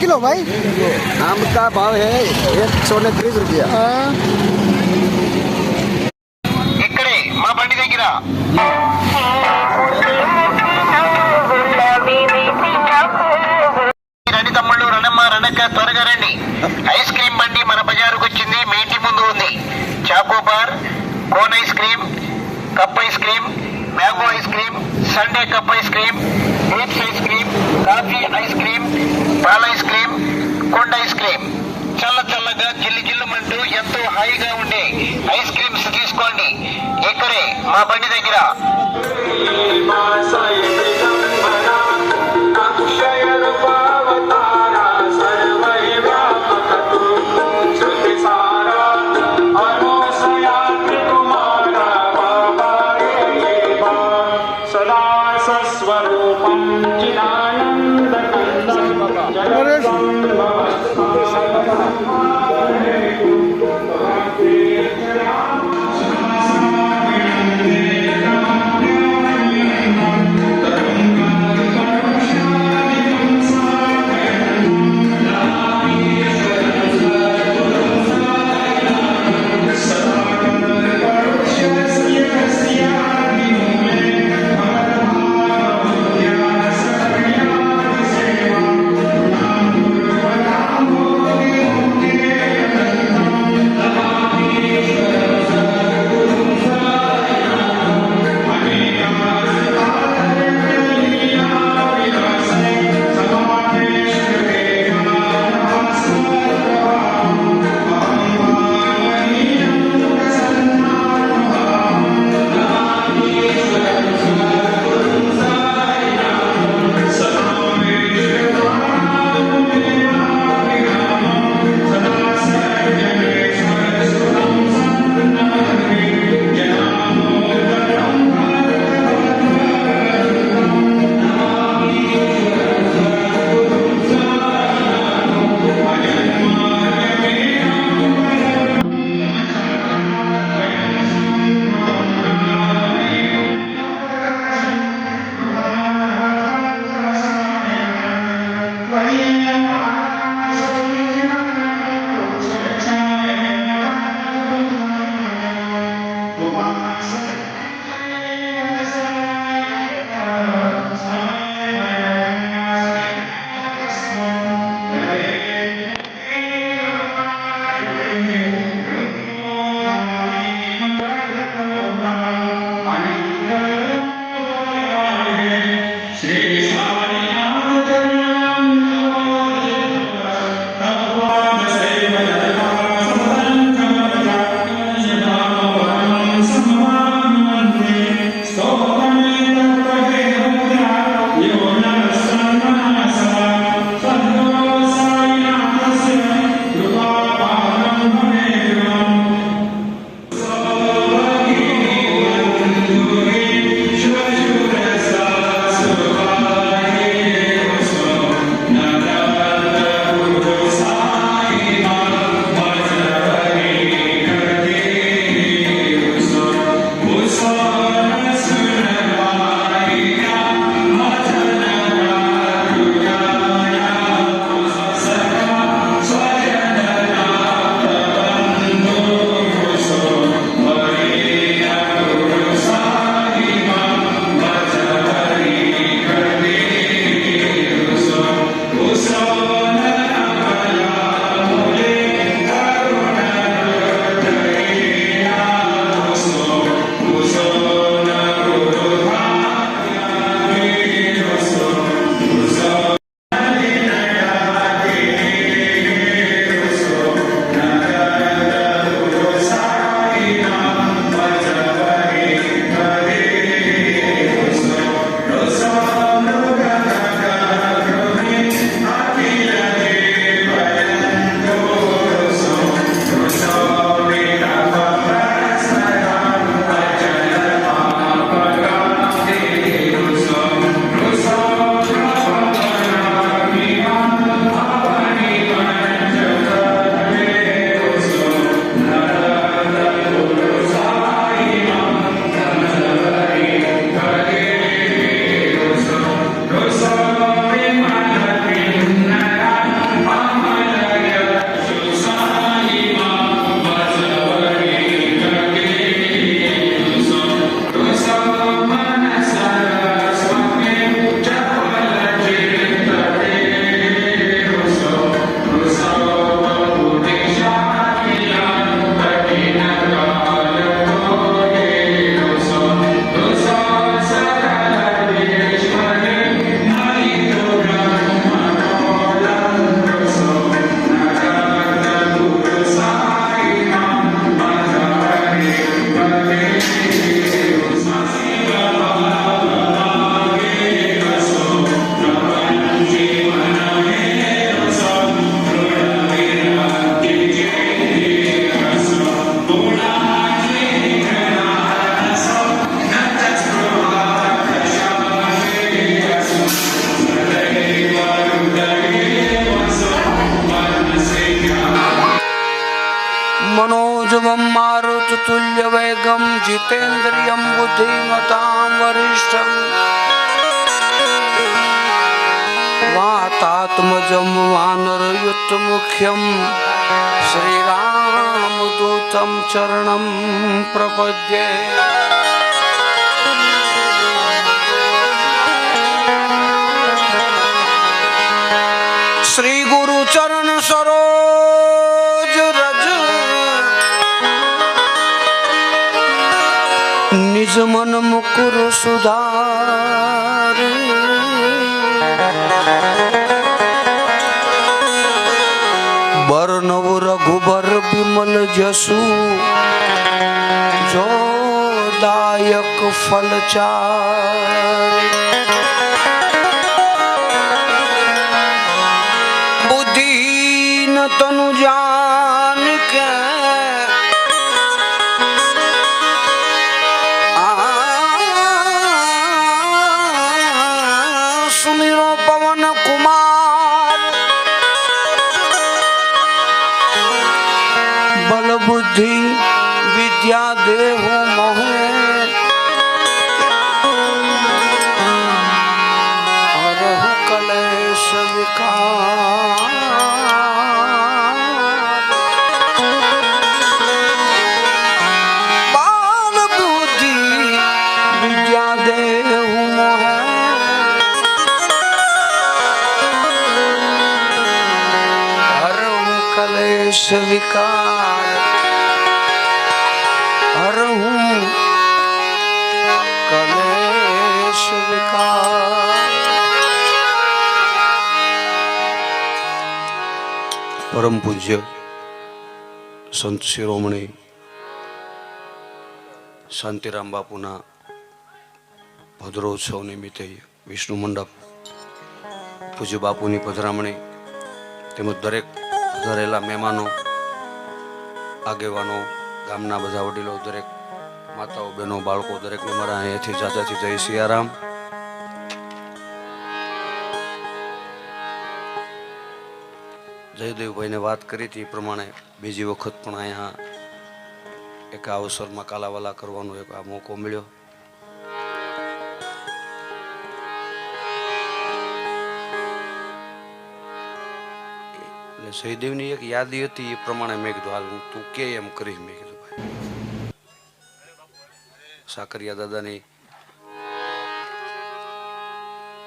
Kilo भाई? आम का भाव है एक सौ तीस रुपया। ఇక్కడే మా బండి దగ్గర. రండి తమ్ముళ్ళు రణమ్మ రణక్క త్వరగా రండి. ఐస్ క్రీమ్ బండి మన బజారుకు వచ్చింది మీ ఇంటి ముందు ఉంది. Choco bar cone ice cream cup ice cream mango ice cream sundae cup ice cream grapes ice cream coffee ice cream పాల ఐస్ క్రీమ్ కొండ ఐస్ క్రీమ్. చల్ల చల్లగా జిల్లు జిల్లుమంటూ ఎంతో హాయిగా ఉండే ఐస్ క్రీమ్స్ తీసుకోండి. ఇక్కడే మా బండి దగ్గర. जितेन्द्रियं बुद्धिमतां वरिष्ठम् वातात्मजं वानरयुतमुख्यं श्रीरामदूतं चरणं प्रपद्ये શ્રી નિજ મન મુકુર સુધાર બર નવ રઘુબર બિમલ જસુ જોદાયક ફલચાર બુદ્ધિ ન તનુ જા કલેશ વિકાર. હર હું કલેશ વિકાર. પરમ પૂજ્ય સંત શિરોમણી શાંતિરામ બાપુના ભદ્રોત્સવ નિમિત્તે વિષ્ણુ મંડપ, પૂજ્ય બાપુની પધરામણી તેમજ દરેક ધરેલા મહેમાનો, આગેવાનો, ગામના બધા વડીલો, દરેક માતાઓ, બહેનો, બાળકો, દરેકને મારા અહીંયાથી જાજાથી જય સિયારામ. જયદેવભાઈને વાત કરી હતી એ પ્રમાણે બીજી વખત પણ અહીંયા એક અવસરમાં કાલાવાલા કરવાનો એક આ મોકો મળ્યો. એટલે જયદેવની એક યાદી હતી એ પ્રમાણે મેં કીધું, હાલ હું તું કે એમ કરીશ. મેં કીધું, ભાઈ. સાકરિયા દાદાની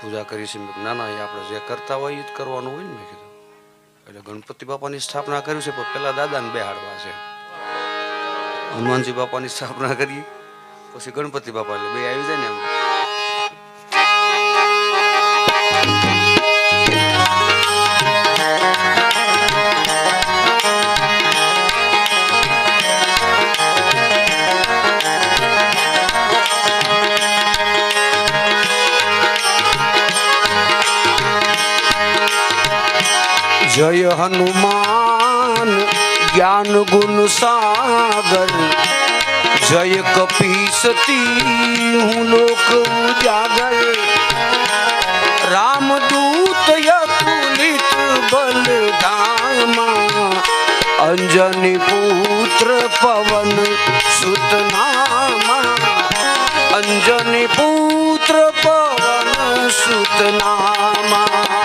પૂજા કરી છે ના ના, એ આપણે જે કરતા હોય એ જ કરવાનું હોય ને. મેં કીધું, એટલે ગણપતિ બાપાની સ્થાપના કર્યું છે, પણ પેલા દાદાને બેહાડવા છે. હનુમાનજી બાપાની સ્થાપના કરી, પછી ગણપતિ બાપા, એટલે બે આવી જાય ને એમ. જય હનુમાન, જ્ઞાન ગુણ સાગર. જય કપીસતી હું લોક ઉજાગર. રામદૂત યતુલિત બલધામા. અંજની પુત્ર પવન સુતનામા. અંજની પુત્ર પવન સુતનામા.